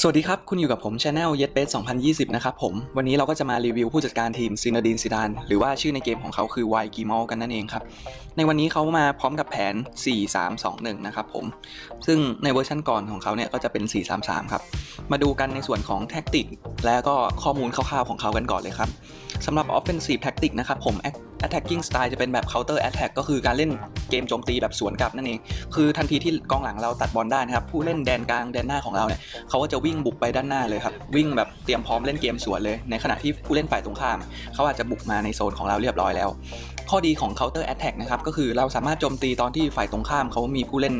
สวัสดีครับ คุณอยู่กับผม Channel y e t b a s 2020 นะครับผม วันนี้เราก็จะมารีวิวผู้จัดการทีมซินาดินซิดาน หรือว่าชื่อในเกมของเขาคือ Y g i m a l กันนั่นเองครับ ในวันนี้เขามาพร้อมกับแผน 4-3-2-1 นะครับผม ซึ่งในเวอร์ชันก่อนของเขาเนี่ยก็จะเป็น 4-3-3 ครับ มาดูกันในส่วนของแท็กติก และก็ข้อมูลคร่าวๆของเขากันก่อนเลยครับสำหรับ Offensive Tactic นะครับผม Attacking Style จะเป็นแบบ Counter Attack ก็คือการเล่นเกมโจมตีแบบสวนกลับนั่นเอง คือทันทีที่กองหลังเราตัดบอลได้นะครับ ผู้เล่นแดนกลางแดนหน้าของเราเนี่ยเขาก็จะวิ่งบุกไปด้านหน้าเลยครับ วิ่งแบบเตรียมพร้อมเล่นเกมสวนเลย ในขณะที่ผู้เล่นฝ่ายตรงข้าม เขาอาจจะบุกมาในโซนของเราเรียบร้อยแล้ว ข้อดีของ counter attack นะครับก็คือเราสามารถโจมตีตอนที่ฝ่ายตรงข้ามเขามีผู้เล่น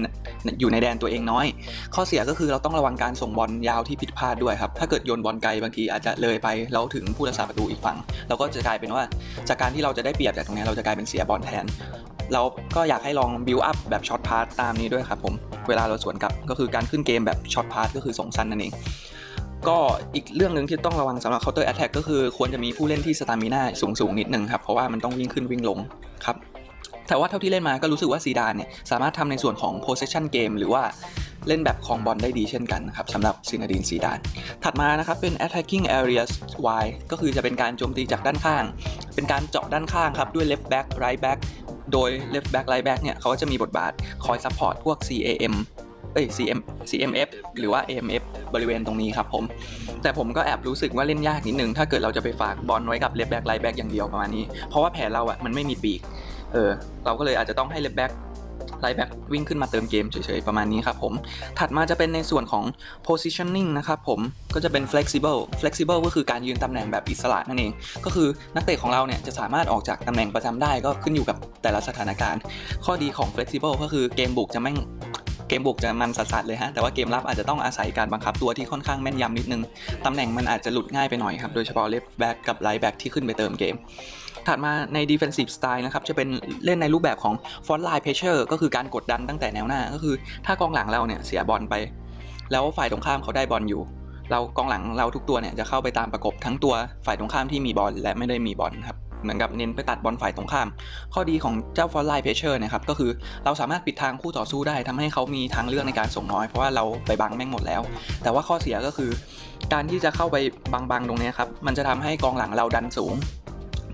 อยู่ในแดนตัวเองน้อย ข้อเสียก็คือเราต้องระวังการส่งบอลยาวที่ผิดพลาดด้วยครับ ถ้าเกิดโยนบอลไกลบางทีอาจจะเลยไปแล้วถึงผู้รักษาประตูอีกฝั่ง เราก็จะกลายเป็นว่าจากการที่เราจะได้เปรียบจากตรงนี้เราจะกลายเป็นเสียบอลแทน เราก็อยากให้ลอง build up แบบช็อตพาสตามนี้ด้วยครับผมเวลาเราสวนกลับก็คือการขึ้นเกมแบบช็อตพาสก็คือส่งสั้นนั่นเอง ก็อีกเรื่องหนึ่งที่ต้องระวังสำหรับ counter attack ก็คือควรจะมีผู้เล่นที่สตามิน่าสูงสูงนิดนึงครับ เพราะว่ามันต้องวิ่งขึ้นวิ่งลงครับ แต่ว่าเท่าที่เล่นมาก็รู้สึกว่าซีดานเนี่ยสามารถทำในส่วนของ possession game หรือว่าเล่นแบบของบอลได้ดีเช่นกันนะครับสำหรับซินาดินซีดาน ถัดมานะครับเป็น attacking areas Y ก็คือจะเป็นการโจมตีจากด้านข้าง เป็นการเจาะด้านข้างครับด้วย left back right back โดย left back right back เนี่ยเขาก็จะมีบทบาทคอย support พวก CAM เอ้ย CM CMF หรือว่า AMF บริเวณตรงนี้ครับผม แต่ผมก็แอบรู้สึกว่าเล่นยากนิดนึง ถ้าเกิดเราจะไปฝากบอลไว้กับ left back right back อย่างเดียวประมาณนี้ เพราะว่าแผนเราอะมันไม่มีปีก เออ เราก็เลยอาจจะต้องให้ left back right back วิ่งขึ้นมาเติมเกมเฉยๆ ประมาณนี้ครับผม ถัดมาจะเป็นในส่วนของ positioning นะครับผม ก็จะเป็น flexible flexible ก็คือการยืนตำแหน่งแบบอิสระนั่นเอง ก็คือนักเตะของเราเนี่ยจะสามารถออกจากตำแหน่งประจำได้ก็ขึ้นอยู่กับแต่ละสถานการณ์ ข้อดีของ flexible ก็คือเกมบุกจะแม่ง เกมบุกจะมันสัสๆเลยฮะ แต่ว่าเกมรับอาจจะต้องอาศัยการบังคับตัวที่ค่อนข้างแม่นยำนิดนึง ตำแหน่งมันอาจจะหลุดง่ายไปหน่อยครับ โดยเฉพาะ left back กับ right back ที่ขึ้นไปเติมเกม ถัดมาใน defensive style นะครับ จะเป็นเล่นในรูปแบบของ front line pressure ก็คือการกดดันตั้งแต่แนวหน้า ก็คือถ้ากองหลังเราเนี่ยเสียบอลไป แล้วฝ่ายตรงข้ามเขาได้บอลอยู่ เรากองหลังเราทุกตัวเนี่ยจะเข้าไปตามประกบทั้งตัวฝ่ายตรงข้ามที่มีบอลและไม่ได้มีบอลครับ เหมือนกับเน้นไปตัดบอลฝ่ายตรงข้าม ข้อดีของเจ้า front line pressure นะครับก็คือเราสามารถปิดทางคู่ต่อสู้ได้ทำให้เขามีทางเลือกในการส่งน้อย เพราะว่าเราไปบังแม่งหมดแล้ว แต่ว่าข้อเสียก็คือ การที่จะเข้าไปบังๆตรงนี้ครับมันจะทำให้กองหลังเราดันสูง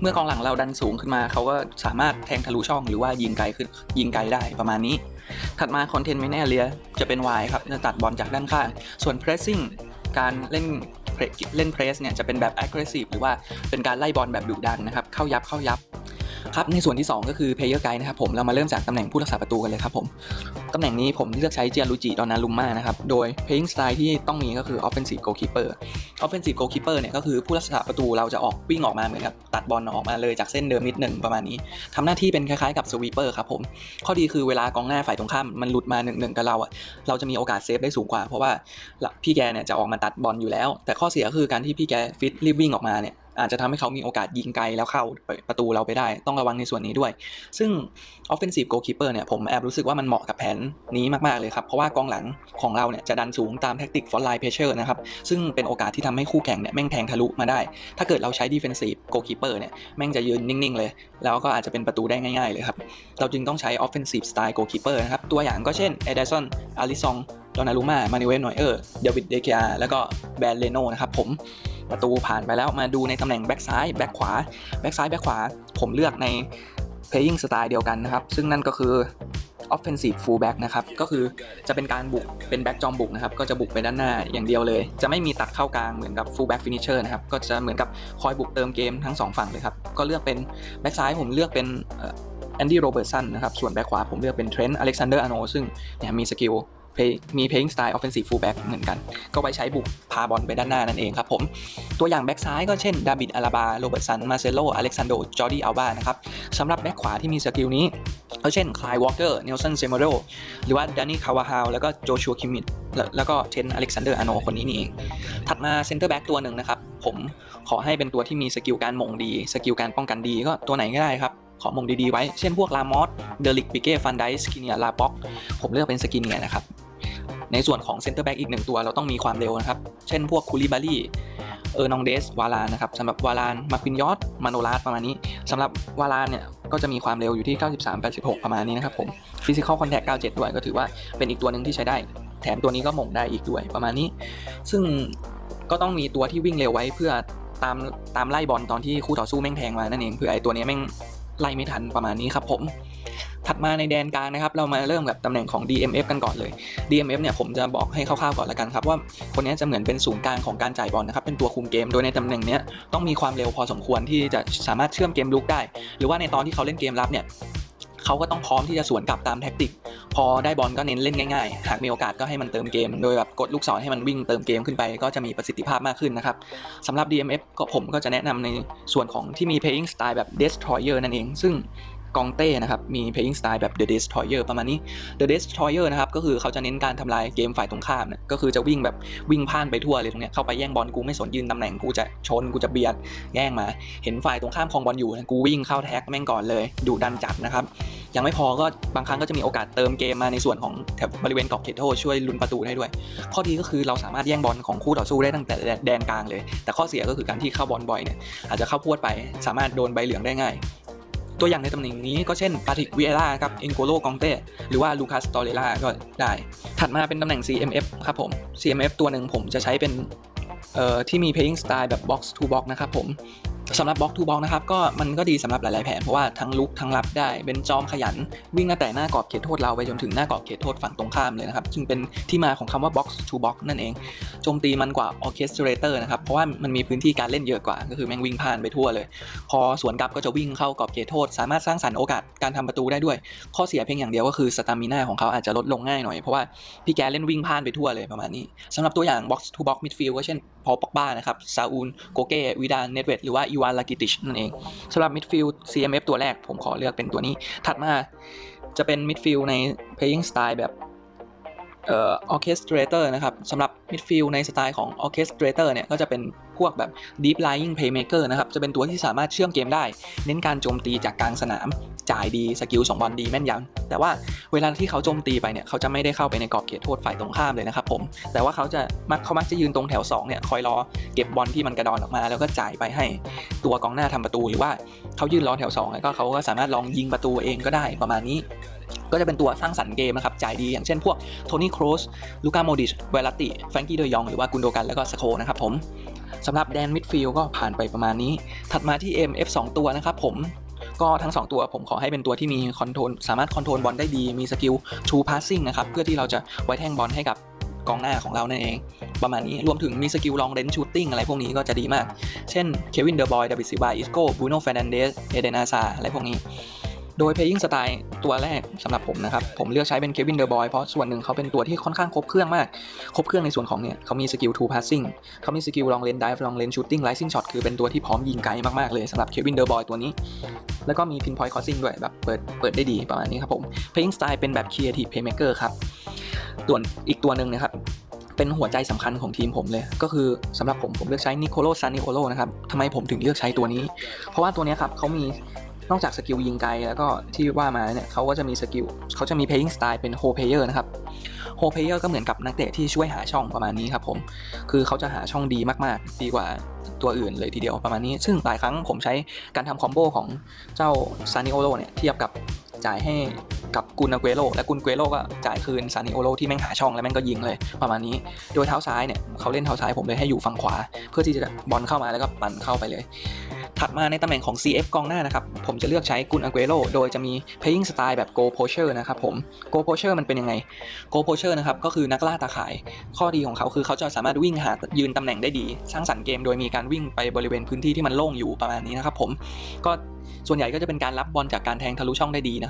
เมื่อกองหลังเราดันสูงขึ้นมา เขาก็สามารถแทงทะลุช่องหรือว่ายิงไกลขึ้นยิงไกลได้ประมาณนี้ ถัดมา containment area จะเป็น Y ครับจะตัดบอลจากด้านข้าง ส่วน pressing การเล่น เล่นเพรสเนี่ยจะเป็นแบบ aggressive หรือว่าเป็นการไล่บอลแบบดุดันนะครับเข้ายับเข้ายับ ครับในส่วนที่ 2 ก็คือ player guide นะครับผมเรามาเริ่มจากตำแหน่งผู้รักษาประตูกันเลยครับผมตำแหน่งนี้ผมเลือกใช้เจียรูจิดอนนารุมมานะครับโดย playing style ที่ต้องมีก็คือ offensive goalkeeper offensive goalkeeper เนี่ยก็คือผู้รักษาประตูเราจะออกวิ่งออกมาเหมือนกับตัดบอลออกมาเลยจากเส้นเดิมนิดหนึ่งประมาณนี้ทำหน้าที่เป็นคล้ายๆกับ sweeper ครับผมข้อดีคือเวลากองหน้าฝ่ายตรงข้ามมันหลุดมาหนึ่งหนึ่งกับเราอะเราจะมีโอกาสเซฟได้สูงกว่า เพราะว่าพี่แกเนี่ยจะออกมาตัดบอลอยู่แล้ว แต่ข้อเสียคือการที่พี่แกฟิตรีบวิ่งออกมาเนี่ย อาจจะทำให้เขามีโอกาสยิงไกลแล้วเข้าประตูเราไปได้ ต้องระวังในส่วนนี้ด้วย ซึ่ง offensive goalkeeper เนี่ยผมแอบรู้สึกว่ามันเหมาะกับแผนนี้มาก ๆ เลยครับ เพราะว่ากองหลังของเราเนี่ยจะดันสูงตามแท็กติก front line pressure นะครับ ซึ่งเป็นโอกาสที่ทำให้คู่แข่งเนี่ยแม่งแทงทะลุมาได้ ถ้าเกิดเราใช้ defensive goalkeeper เนี่ยแม่งจะยืนนิ่ง ๆ เลย แล้วก็อาจจะเป็นประตูได้ง่าย ๆ เลยครับ เราจึงต้องใช้ offensive style goalkeeper นะครับตัวอย่างก็เช่นเอเดซอนอาริซองดอนารุมามานิเวลนอยเออร์เดวิดเดเคียแล้วก็แบนเลโนนะครับผม ประตูผ่านไปแล้วมาดูในตำแหน่งแบ็กซ้ายแบ็กขวาแบ็กซ้ายแบ็กขวา ผมเลือกใน playing style เดียวกันนะครับ ซึ่งนั่นก็คือ offensive fullback นะครับ ก็คือจะเป็นการบุกเป็นแบ็กจอมบุกนะครับ ก็จะบุกไปด้านหน้าอย่างเดียวเลย จะไม่มีตัดเข้ากลางเหมือนกับ fullback finisher นะครับ ก็จะเหมือนกับคอยบุกเติมเกมทั้งสองฝั่งเลยครับ ก็เลือกเป็นแบ็กซ้ายผมเลือกเป็นแอนดี้โรเบิร์ตสันนะครับ ส่วนแบ็กขวาผมเลือกเป็นเทรนต์อเล็กซานเดอร์อาโนซึ่งเนี่ยมีสกิล มี playing style offensive fullback เหมือนกัน ก็ไว้ใช้บุกพาบอลไปด้านหน้านั่นเองครับผม ตัวอย่างแบ็กซ้ายก็เช่น ดาบิดอาราบา โรเบิร์ตสัน มาเซโลอเล็กซานโด จอร์ดี้อัลบา นะครับสำหรับแบ็กขวาที่มีสกิลนี้ก็เช่น คลายวอลเกอร์ เนลสัน เซมโรหรือว่าดานี่ คาวาฮาว แล้วก็โจชัว คิมิดแล้วก็เทน อเล็กซานเดอร์ อาโน คนนี้นี่เอง ถัดมาเซนเตอร์แบ็กตัวหนึ่งนะครับ ผมขอให้เป็นตัวที่มีสกิลการมงดี สกิลการป้องกันดี ก็ตัวไหนก็ได้ครับขอมงดีๆไว้ เช่นพวกลามอส เดลิกปิเก้ ฟันไดสกิเนียลาป็อก ผมเลือกเป็นสกิเนียนะครับ ในส่วนของเซนเตอร์แบ็กอีกหนึ่งตัวเราต้องมีความเร็วนะครับ เช่นพวกคูลิบารีเออร์นองเดส วาลานนะครับสำหรับวาลานมาควินยอตมาโนลาสประมาณนี้สำหรับวาลานเนี่ยก็จะมีความเร็วอยู่ที่ 93 86 ประมาณนี้นะครับผมฟิสิกอลคอนแทค97 ด้วยก็ถือว่าเป็นอีกตัวหนึ่งที่ใช้ได้ แถมตัวนี้ก็หม่งได้อีกด้วยประมาณนี้ ซึ่งก็ต้องมีตัวที่วิ่งเร็วไว้เพื่อตามตามไล่บอลตอนที่คู่ต่อสู้แม่งแทงมานั่นเองเพื่อไอตัวนี้แม่งไล่ไม่ทันประมาณนี้ครับผม ถัดมาในแดนกลางนะครับ เรามาเริ่มกับตำแหน่งของ DMF กันก่อนเลย DMF เนี่ยผมจะบอกให้คร่าวๆก่อนละกันครับว่าคนนี้จะเหมือนเป็นศูนย์กลางของการจ่ายบอลนะครับ เป็นตัวคุมเกม โดยในตำแหน่งนี้ต้องมีความเร็วพอสมควรที่จะสามารถเชื่อมเกมลุกได้ หรือว่าในตอนที่เขาเล่นเกมรับเนี่ยเขาก็ต้องพร้อมที่จะสวนกลับตามแท็กติก พอได้บอลก็เน้นเล่นง่ายๆ หากมีโอกาสก็ให้มันเติมเกม โดยแบบกดลูกศรให้มันวิ่งเติมเกมขึ้นไปก็จะมีประสิทธิภาพมากขึ้นนะครับสำหรับ DMF ก็ผมก็จะแนะนำในส่วนของที่มี playing style แบบ destroyer นั่นเอง ซึ่ง กองเต้นะครับ มี playing style แบบ the destroyer ประมาณนี้ the destroyer นะครับ ก็คือเขาจะเน้นการทำลายเกมฝ่ายตรงข้ามเนี่ยก็คือจะวิ่งแบบวิ่งพ่านไปทั่วเลยตรงเนี้ยเข้าไปแย่งบอลกูไม่สนยืนตำแหน่งกูจะชนกูจะเบียดแย่งมา เห็นฝ่ายตรงข้ามคองบอลอยู่นะกูวิ่งเข้าแท็กแม่งก่อนเลยดูดันจัดนะครับยังไม่พอก็บางครั้งก็จะมีโอกาสเติมเกมมาในส่วนของแถบบริเวณกรอบเขตโทษช่วยลุ้นประตูได้ด้วย ข้อดีก็คือเราสามารถแย่งบอลของคู่ต่อสู้ได้ตั้งแต่แดนกลางเลย แต่ข้อเสียก็คือการที่เข้าบอลบ่อยเนี่ยอาจจะเข้าพวดไปสามารถโดนใบเหลืองได้ง่าย ตัวอย่างในตำแหน่งนี้ก็เช่นปาติกวิเอล่าครับเอ็นโกโลกองเต้หรือว่าลูคัสตอเรล่าก็ได้ ถัดมาเป็นตำแหน่ง CMF ครับผม CMF ตัวหนึ่งผมจะใช้เป็นที่มี playing style แบบ box to box นะครับผม สำหรับ box to box นะครับก็มันก็ดีสำหรับหลาย ๆ แผนเพราะว่าทั้งลุกทั้งรับได้เป็นจอมขยัน วิ่งตั้งแต่หน้ากรอบเขตโทษเราไปจนถึงหน้ากรอบเขตโทษฝั่งตรงข้ามเลยนะครับซึ่งเป็นที่มาของคำว่า box to box นั่นเองโจมตีมันกว่า orchestrator นะครับเพราะว่ามันมีพื้นที่การเล่นเยอะกว่า ก็คือแม่งวิ่งผ่านไปทั่วเลย พอสวนกลับก็จะวิ่งเข้ากรอบเขตโทษ สามารถสร้างสรรค์โอกาสการทำประตูได้ด้วย ข้อเสียเพียงอย่างเดียวก็คือสตามิน่าของเขาอาจจะลดลงง่ายหน่อยเพราะว่าพี่แกเล่นวิ่งผ่านไปทั่วเลยประมาณนี้สำหรับตัวอย่าง box to box midfield ก็เช่น พอปอกบ้านะครับซาอูลโกเก้วิดานเนตเวดหรือว่าอีวานลากิติชนั่นเองสำหรับมิดฟิลด์ CMF ตัวแรกผมขอเลือกเป็นตัวนี้ ถัดมาจะเป็นมิดฟิลด์ใน playing style แบบเอ่อ orchestrator นะครับสำหรับมิดฟิลด์ในสไตล์ของ orchestrator เนี่ยก็จะเป็น พวกแบบ deep lying playmaker นะครับ จะเป็นตัวที่สามารถเชื่อมเกมได้ เน้นการโจมตีจากกลางสนาม จ่ายดีสกิลสองบอลดีแม่นยำแต่ว่าเวลาที่เขาโจมตีไปเนี่ยเขาจะไม่ได้เข้าไปในกรอบเขตโทษฝ่ายตรงข้ามเลยนะครับผมแต่ว่าเขาจะมักเขามักจะยืนตรงแถว2เนี่ยคอยรอเก็บบอลที่มันกระดอนออกมา แล้วก็จ่ายไปให้ตัวกองหน้าทำประตูหรือว่าเขายืนรอแถว2แล้วก็เขาก็สามารถลองยิงประตูเองก็ได้ประมาณนี้ก็จะเป็นตัวสร้างสรรค์เกมนะครับ จ่ายดีอย่างเช่นพวกโทนี่โครสลูกาโมดิชเวลติ แฟรงกี้เดยอง หรือว่ากุนโดกัน แล้วก็สโคนะครับผม สำหรับแดนมิดฟิลด์ก็ผ่านไปประมาณนี้ ถัดมาที่ MF 2 ตัวนะครับผมก็ทั้ง 2 ตัวผมขอให้เป็นตัวที่มีคอนโทรลสามารถคอนโทรลบอลได้ดีมีสกิล True Passing นะครับ เพื่อที่เราจะไว้แท่งบอลให้กับกองหน้าของเรานั่นเอง ประมาณนี้รวมถึงมีสกิลลองเลนชูตติ้งอะไรพวกนี้ก็จะดีมาก เช่นเควินเดอร์บอยดาวิดซิบาอิสโก้บูโน่เฟรนันเดสเอเดนอาซาอะไรพวกนี้ โดย playing style ตัวแรกสำหรับผมนะครับ ผมเลือกใช้เป็นเควินเดอร์บอยเพราะส่วนหนึ่งเขาเป็นตัวที่ค่อนข้างครบเครื่องมาก ครบเครื่องในส่วนของเนี่ยเขามีสกิล two passing เขามีสกิลลองเลนดิฟลองเลนชูตติ้งไลซิ่งช็อตคือเป็นตัวที่พร้อมยิงไกลมากๆเลยสำหรับเควินเดอร์บอยตัวนี้ แล้วก็มี pinpoint crossing ด้วยแบบเปิดเปิดได้ดีประมาณนี้ครับผม playing style เป็นแบบ creative playmaker ครับส่วนอีกตัวหนึ่งนะครับเป็นหัวใจสำคัญของทีมผมเลย ก็คือสำหรับผมผมเลือกใช้นิโคโลซานิโอโลนะครับทำไมผมถึงเลือกใช้ตัวนี้ เพราะว่าตัวนี้ครับเขามี นอกจากสกิลยิงไกลแล้วก็ที่ว่ามาเนี่ยเขาก็จะมีสกิลเขาจะมี playing style เป็นโฮเพเยอร์นะครับโฮเพเยอร์ก็เหมือนกับนักเตะที่ช่วยหาช่องประมาณนี้ครับผม คือเขาจะหาช่องดีมากๆ ดีกว่าตัวอื่นเลยทีเดียวประมาณนี้ ซึ่งหลายครั้งผมใช้การทำคอมโบของเจ้าซานิโอโรเนี่ยเทียบกับ จ่ายให้กับกุนอาเกโรและกุนเกโรก็จ่ายคืนซานิโอโลที่แม่งหาช่องแล้วแม่งก็ยิงเลยประมาณนี้ โดยเท้าซ้ายเนี่ยเขาเล่นเท้าซ้ายผมเลยให้อยู่ฝั่งขวา เพื่อที่จะบอลเข้ามาแล้วก็ปั่นเข้าไปเลย ถัดมาในตำแหน่งของ CF กองหน้านะครับ ผมจะเลือกใช้กุนอาเกโรโดยจะมี playing style แบบ go poacher นะครับผม go poacher มันเป็นยังไง go poacher นะครับก็คือนักล่าตาข่าย ข้อดีของเขาคือเขาจะสามารถวิ่งหายืนตำแหน่งได้ดี สร้างสรรค์เกมโดยมีการวิ่งไปบริเวณพื้นที่ที่มันโล่งอยู่ประมาณนี้นะครับผมก็ส่วนใหญ่ก็จะเป็นการรับบอลจากการแทงทะลุช่องได้ดีนะ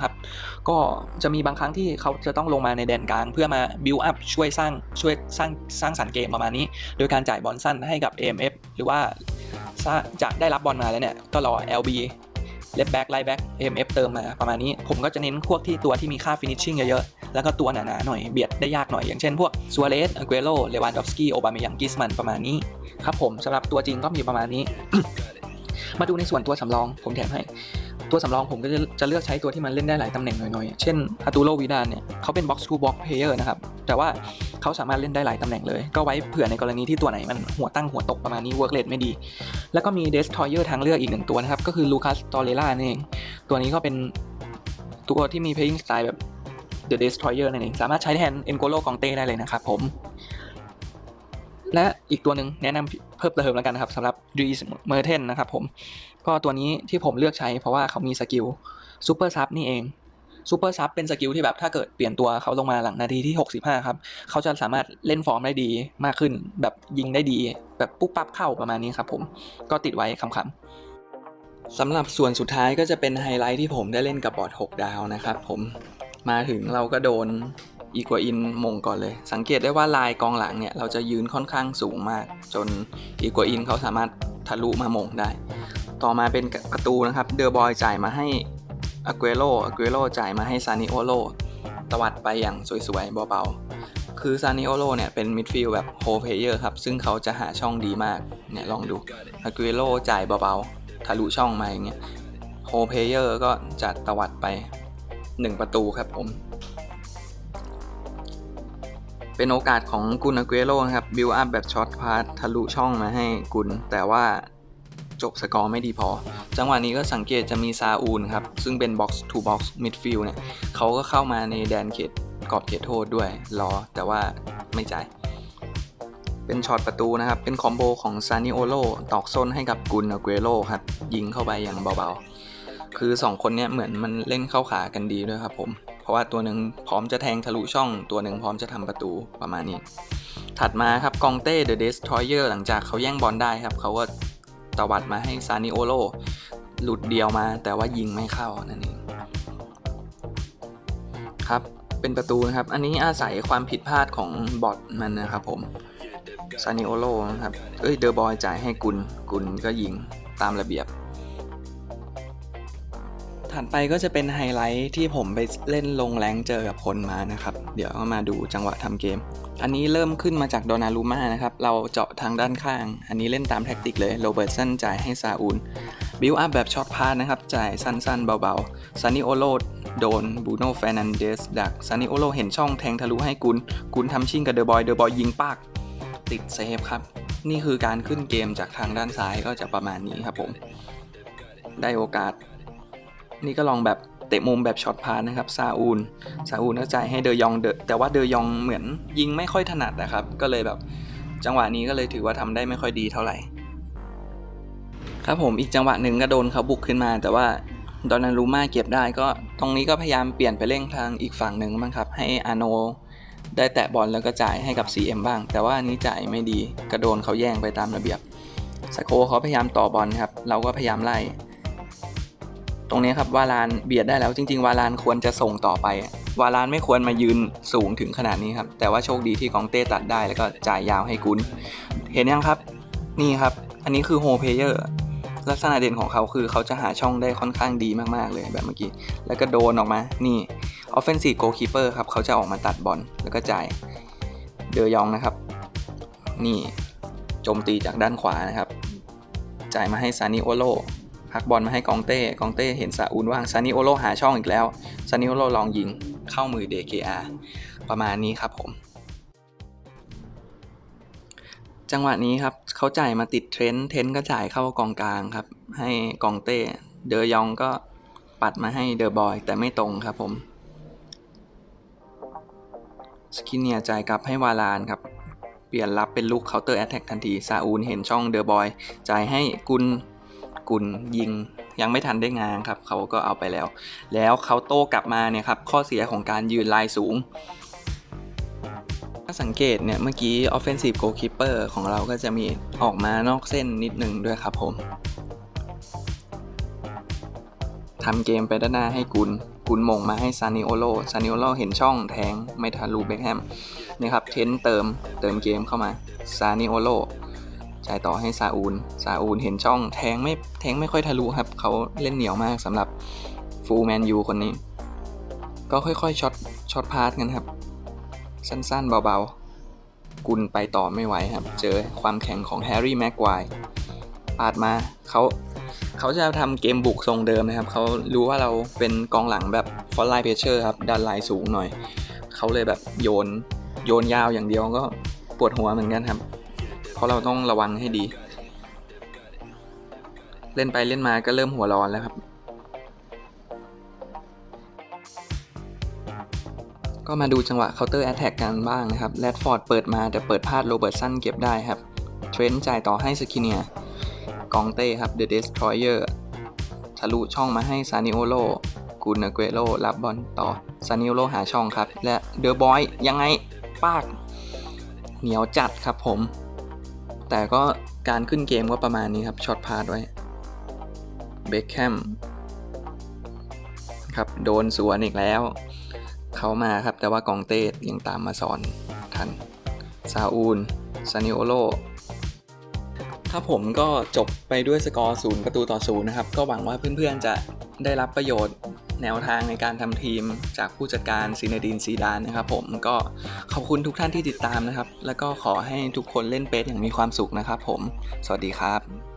ครับก็จะมีบางครั้งที่เขาจะต้องลงมาในแดนกลาง เพื่อมา build up ช่วยสร้างช่วยสร้างสร้างสรรค์เกมประมาณนี้ โดยการจ่ายบอลสั้นให้กับ AMF หรือว่าจะได้รับบอลมาแล้วเนี่ย ก็รอ LB เลฟแบ็กไลแบ็ก AMF เติมมาประมาณนี้ ผมก็จะเน้นพวกที่ตัวที่มีค่า finishing เยอะๆ แล้วก็ตัวหนาๆหน่อยเบียดได้ยากหน่อย อย่างเช่นพวกซัวเรสอเกโรเลวานดอฟสกี้โอบาเมยังกิสมันประมาณนี้ ครับผมสำหรับตัวจริงก็มีประมาณนี้ มาดูในส่วนตัวสำรองผมแถมให้ ตัวสำรองผมก็จะจะเลือกใช้ตัวที่มันเล่นได้หลายตำแหน่งหน่อยๆ เช่นอาตูโรวิดานเนี่ยเขาเป็น box to box player นะครับ แต่ว่าเขาสามารถเล่นได้หลายตำแหน่งเลย ก็ไว้เผื่อในกรณีที่ตัวไหนมันหัวตั้งหัวตกประมาณนี้ work rate ไม่ดี แล้วก็มี destroyer ทางเลือกอีกหนึ่งตัวนะครับ ก็คือลูคัสตอเรล่านี่เองตัวนี้ก็เป็นตัวที่มี playing style แบบ The Destroyer นั่นเองสามารถใช้แทน N'Golo Conte ได้เลยนะครับผม และอีกตัวหนึ่งแนะนำเพิ่มเติมแล้วกันนะครับสำหรับ Dries Mertens นะครับผมก็ตัวนี้ที่ผมเลือกใช้เพราะว่าเขามีสกิล Super Sub นี่เองซูเปอร์ซับเป็นสกิลที่แบบถ้าเกิดเปลี่ยนตัวเขาลงมาหลังนาทีที่ 65 ครับ เขาจะสามารถเล่นฟอร์มได้ดีมากขึ้น แบบยิงได้ดี แบบปุ๊บปั๊บเข้าประมาณนี้ครับผมก็ติดไว้คำๆสำหรับส่วนสุดท้ายก็จะเป็นไฮไลท์ที่ผมได้เล่นกับบอร์ด 6 ดาวนะครับผมมาถึงเราก็โดน อีกัวอินมงก่อนเลย สังเกตได้ว่าลายกองหลังเนี่ยเราจะยืนค่อนข้างสูงมาก จนอีกัวอินเขาสามารถทะลุมามงได้ ต่อมาเป็นประตูนะครับเดอร์บอยจ่ายมาให้อ g เกโ o อ g เกโ o จ่ายมาให้ซานิโอโลตวัดไปอย่างสวยๆเบาๆคือซานิโอโลเนี่ยเป็นมิดฟิลด์แบบโฮเพเยอร์ครับ ซึ่งเขาจะหาช่องดีมากเนี่ยลองดูอ g เกโ o จ่ายเบาๆทะลุช่องมาอย่างเงี้ยโฮเพเยอร์ก็จัดตวัดไป 1 ประตูครับผม เป็นโอกาสของกุนอเกโ o นะครับบิลอัพแบบช็อตพาสทะลุช่องมาให้กุน แต่ว่าจบสกอร์ไม่ดีพอ จังหวะนี้ก็สังเกตจะมีซาอูนครับ ซึ่งเป็น box to box midfield เนี่ยเขาก็เข้ามาในแดนเขตกรอบเขตโทษด้วยรอแต่ว่าไม่จ่าย เป็นช็อตประตูนะครับ เป็นคอมโบของซานิโอโลตอกส้นให้กับกุนอเกโ o ครับยิงเข้าไปอย่างเบาๆ คือ 2 คนเนี้ยเหมือนมันเล่นเข้าขากันดีด้วยครับผม ราะว่าตัวหนึ่งพร้อมจะแทงทะลุช่อง ตัวหนึ่งพร้อมจะทำประตูประมาณนี้ ถัดมาครับกองเต้เดอะเดสทอยเออร์หลังจากเขาแย่งบอลได้ครับ เขาก็ตวัดมาให้ซานิโอโลหลุดเดียวมา แต่ว่ายิงไม่เข้านั่นเองครับเป็นประตูนะครับ อันนี้อาศัยความผิดพลาดของบอทมันนะครับผมซานิโอโลนะครับ เอ้ยเดอะบอยจ่ายให้กุลกุลก็ยิงตามระเบียบ ถัดไปก็จะเป็นไฮไลท์ที่ผมไปเล่นลงแรงเจอกับคนมานะครับ เดี๋ยวมาดูจังหวะทำเกม อันนี้เริ่มขึ้นมาจากโดนารูมานะครับ เราเจาะทางด้านข้าง อันนี้เล่นตามแท็กติกเลยโรเบิร์ตสันจ่ายให้ซาอูลบิลอัพแบบช็อตพาสนะครับ จ่ายสั้นๆ เบาๆซานิโอโลโดนบูโน่แฟนันเดสดักซานิโอโลเห็นช่องแทงทะลุให้กุลกุลทำชิ่งกับเดอะบอยเดอะบอยยิงปากติดเซฟครับ นี่คือการขึ้นเกมจากทางด้านซ้ายก็จะประมาณนี้ครับผม ได้โอกาส นี่ก็ลองแบบเตะมุมแบบช็อตพาสนะครับซาอูลซาอูลก็จ่ายให้เดยองเดแต่ว่าเดยองเหมือนยิงไม่ค่อยถนัดนะครับ ก็เลยแบบจังหวะนี้ก็เลยถือว่าทำได้ไม่ค่อยดีเท่าไหร่ ครับผมอีกจังหวะหนึ่งก็โดนเขาบุกขึ้นมา แต่ว่าดอนารูมาเก็บได้ก็ตรงนี้ก็พยายามเปลี่ยนไปเล่นทางอีกฝั่งหนึ่งบ้างครับ ให้อาโนได้แตะบอลแล้วก็จ่ายให้กับ CM บ้าง แต่ว่านี้จ่ายไม่ดีก็โดนเขาแย่งไปตามระเบียบสโคเขาพยายามต่อบอลครับ เราก็พยายามไล่ ตรงนี้ครับวาลานเบียดได้แล้วจริง ๆ วาลานควรจะส่งต่อไป วาลานไม่ควรมายืนสูงถึงขนาดนี้ครับ แต่ว่าโชคดีที่กองเต้ตัดได้แล้วก็จ่ายยาวให้กุนเห็นยังครับ นี่ครับ อันนี้คือโฮเพเยอร์ลักษณะเด่นของเขาคือเขาจะหาช่องได้ค่อนข้างดีมากๆเลยแบบเมื่อกี้ แล้วก็โดนออกมา นี่ offensive goalkeeper ครับ เขาจะออกมาตัดบอลแล้วก็จ่าย เดอยองนะครับ นี่ โจมตีจากด้านขวานะครับ จ่ายมาให้ซานิโอโล พักบอลมาให้กองเต้ กองเต้เห็นซาอูนว่างซานิโอโลหาช่องอีกแล้วซานิโอโลลองยิงเข้ามือเดเกอาประมาณนี้ครับผม จังหวะนี้ครับเขาจ่ายมาติดเทรนด์เทรนด์ก็จ่ายเข้ากองกลางครับ ให้กองเต้เดอยองก็ปัดมาให้เดอบอยแต่ไม่ตรงครับผมสกินเนียจ่ายกลับให้วาลานครับ เปลี่ยนรับเป็นลูกเคาน์เตอร์แอตแทกทันทีซาอูนเห็นช่องเดอบอยจ่ายให้กุล กุลยิงยังไม่ทันได้งานครับเขาก็เอาไปแล้ว แล้วเขาโต้กลับมาเนี่ยครับข้อเสียของการยืนลายสูง ถ้าสังเกตเนี่ยเมื่อกี้ offensive goalkeeper ของเราก็จะมีออกมานอกเส้นนิดนึงด้วยครับผมทำเกมไปด้านหน้าให้กุลกุลมงมาให้ซานิโอโลซานิโอโลเห็นช่องแทงไม่ทะลุเบคแฮมนี่ครับเทนเติมเติมเกมเข้ามาซานิโอโล จ่ายต่อให้ซาอูนซาอูนเห็นช่องแทงไม่แทงไม่ค่อยทะลุครับ เขาเล่นเหนียวมากสำหรับฟูลแมนยูคนนี้ ก็ค่อยๆช็อตช็อตพาสกันครับ สั้นๆเบาๆ กุลไปต่อไม่ไหวครับ เจอความแข็งของแฮร์รี่แม็กควายปาดมาเขาเขาจะทำเกมบุกทรงเดิมนะครับ เขารู้ว่าเราเป็นกองหลังแบบฟอนไลน์เพเชอร์ครับดันไลน์สูงหน่อย เขาเลยแบบโยนโยนยาวอย่างเดียวก็ปวดหัวเหมือนกันครับ ราะเราต้องระวังให้ดี เล่นไปเล่นมาก็เริ่มหัวร้อนแล้วครับ ก็มาดูจังหวะ counter attack กันบ้างนะครับแรดฟอร์ดเปิดมาแต่เปิดพลาดโรเบิร์ตสันเก็บได้ครับเทรนต์จ่ายต่อให้สกิเนียกองเต้ครับ The Destroyer ทะลุช่องมาให้ซานิโอโลกูนเกโรรับบอลต่อซานิโอโลหาช่องครับ และเดอะบอยยังไงปาก เหนียวจัดครับผม แต่ก็การขึ้นเกมก็ประมาณนี้ครับช็อตพาดไว้เบคแฮมครับโดนสวนอีกแล้ว เขามาครับแต่ว่ากองเต้ยังตามมาสอนทันซาอูลซานิโอโลครับผมก็จบไปด้วยสกอร์ศูนย์ประตูต่อศูนย์นะครับ ก็หวังว่าเพื่อนๆจะได้รับประโยชน์ แนวทางในการทำทีมจากผู้จัดการซินาดีนซีดานนะครับผมก็ขอบคุณทุกท่านที่ติดตามนะครับ แล้วก็ขอให้ทุกคนเล่นเปสอย่างมีความสุขนะครับผม สวัสดีครับ